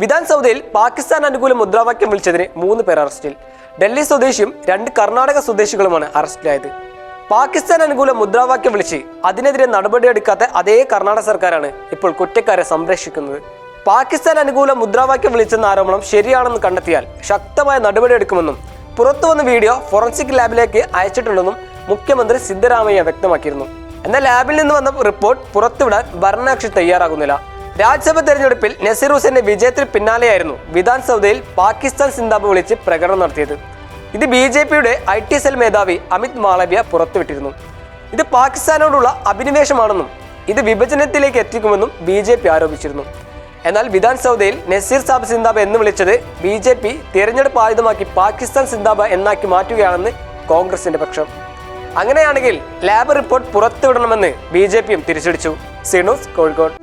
വിധാൻസൗദയിൽ പാകിസ്ഥാൻ അനുകൂല മുദ്രാവാക്യം വിളിച്ചതിന് മൂന്ന് പേർ അറസ്റ്റിൽ. ഡൽഹി സ്വദേശിയും രണ്ട് കർണാടക സ്വദേശികളുമാണ് അറസ്റ്റിലായത്. പാകിസ്ഥാൻ അനുകൂല മുദ്രാവാക്യം വിളിച്ച് അതിനെതിരെ നടപടിയെടുക്കാത്ത അതേ കർണാടക സർക്കാരാണ് ഇപ്പോൾ കുറ്റക്കാരെ സംരക്ഷിക്കുന്നത്. പാകിസ്ഥാൻ അനുകൂല മുദ്രാവാക്യം വിളിച്ചെന്ന ആരോപണം ശരിയാണെന്ന് കണ്ടെത്തിയാൽ ശക്തമായ നടപടിയെടുക്കുമെന്നും പുറത്തുവന്ന വീഡിയോ ഫോറൻസിക് ലാബിലേക്ക് അയച്ചിട്ടുണ്ടെന്നും മുഖ്യമന്ത്രി സിദ്ധരാമയ്യ വ്യക്തമാക്കിയിരുന്നു. എന്നാൽ ലാബിൽ നിന്ന് വന്ന റിപ്പോർട്ട് പുറത്തുവിടാൻ ഭരണകക്ഷി തയ്യാറാകുന്നില്ല. രാജ്യസഭ തെരഞ്ഞെടുപ്പിൽ നസീർ ഹുസൈന്റെ വിജയത്തിന് പിന്നാലെയായിരുന്നു വിധാൻസൗദയിൽ പാകിസ്ഥാൻ സിന്താബ് വിളിച്ച് പ്രകടനം നടത്തിയത്. ഇത് ബി ജെ പിയുടെ ഐ ടി സെൽ മേധാവി അമിത് മാളവ്യ പുറത്തുവിട്ടിരുന്നു. ഇത് പാകിസ്ഥാനോടുള്ള അഭിനിവേശമാണെന്നും ഇത് വിഭജനത്തിലേക്ക് എത്തിക്കുമെന്നും ബി ജെ പി ആരോപിച്ചിരുന്നു. എന്നാൽ വിധാൻസൗദയിൽ നസീർ സാബ് സിന്താബ് എന്ന് വിളിച്ചത് ബി ജെ പി തിരഞ്ഞെടുപ്പ് ആയുധമാക്കി പാകിസ്ഥാൻ സിന്താബ എന്നാക്കി മാറ്റുകയാണെന്ന് കോൺഗ്രസിന്റെ പക്ഷം. അങ്ങനെയാണെങ്കിൽ ലാബ് റിപ്പോർട്ട് പുറത്തുവിടണമെന്ന് ബി ജെ പിയും തിരിച്ചടിച്ചു. സിനോസ് കോഴിക്കോട്.